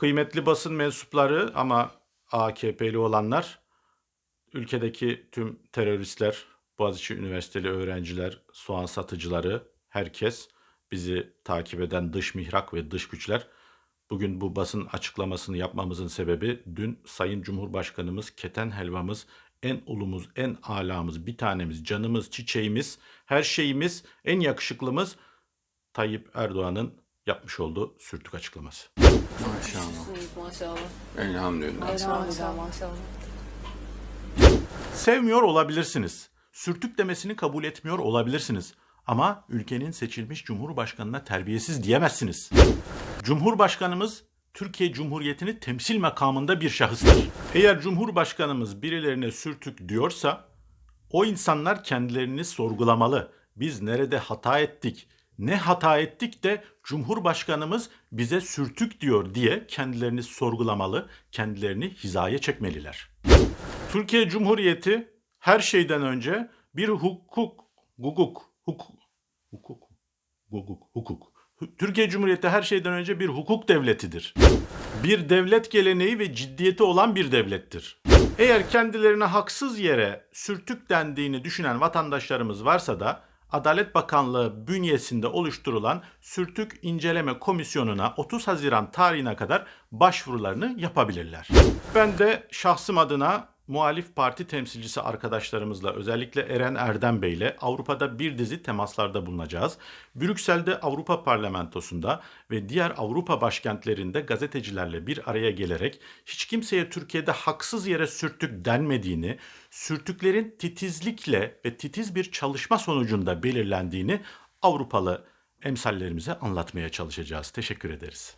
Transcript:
Kıymetli basın mensupları ama AKP'li olanlar, ülkedeki tüm teröristler, Boğaziçi Üniversiteli öğrenciler, soğan satıcıları, herkes, bizi takip eden dış mihrak ve dış güçler, bugün bu basın açıklamasını yapmamızın sebebi dün Sayın Cumhurbaşkanımız, keten helvamız, en ulumuz, en alamız, bir tanemiz, canımız, çiçeğimiz, her şeyimiz, en yakışıklımız Tayyip Erdoğan'ın yapmış olduğu sürtük açıklaması. Maşallah. Maşallah. Elhamdülillah. Elhamdülillah maşallah. Sevmiyor olabilirsiniz. Sürtük demesini kabul etmiyor olabilirsiniz. Ama ülkenin seçilmiş cumhurbaşkanına terbiyesiz diyemezsiniz. Cumhurbaşkanımız Türkiye Cumhuriyeti'ni temsil makamında bir şahıstır. Eğer Cumhurbaşkanımız birilerine sürtük diyorsa o insanlar kendilerini sorgulamalı. Biz nerede hata ettik? Ne hata ettik de Cumhurbaşkanımız bize sürtük diyor diye kendilerini sorgulamalı, kendilerini hizaya çekmeliler. Türkiye Cumhuriyeti her şeyden önce bir hukuk, hukuk, hukuk, hukuk, hukuk, hukuk. Türkiye Cumhuriyeti her şeyden önce bir hukuk devletidir. Bir devlet geleneği ve ciddiyeti olan bir devlettir. Eğer kendilerine haksız yere sürtük dendiğini düşünen vatandaşlarımız varsa da Adalet Bakanlığı bünyesinde oluşturulan Sürtük İnceleme Komisyonu'na 30 Haziran tarihine kadar başvurularını yapabilirler. Ben de şahsım adına muhalif parti temsilcisi arkadaşlarımızla özellikle Eren Erdem Bey ile Avrupa'da bir dizi temaslarda bulunacağız. Brüksel'de Avrupa Parlamentosu'nda ve diğer Avrupa başkentlerinde gazetecilerle bir araya gelerek hiç kimseye Türkiye'de haksız yere sürtük denmediğini, sürtüklerin titizlikle ve titiz bir çalışma sonucunda belirlendiğini Avrupalı emsallerimize anlatmaya çalışacağız. Teşekkür ederiz.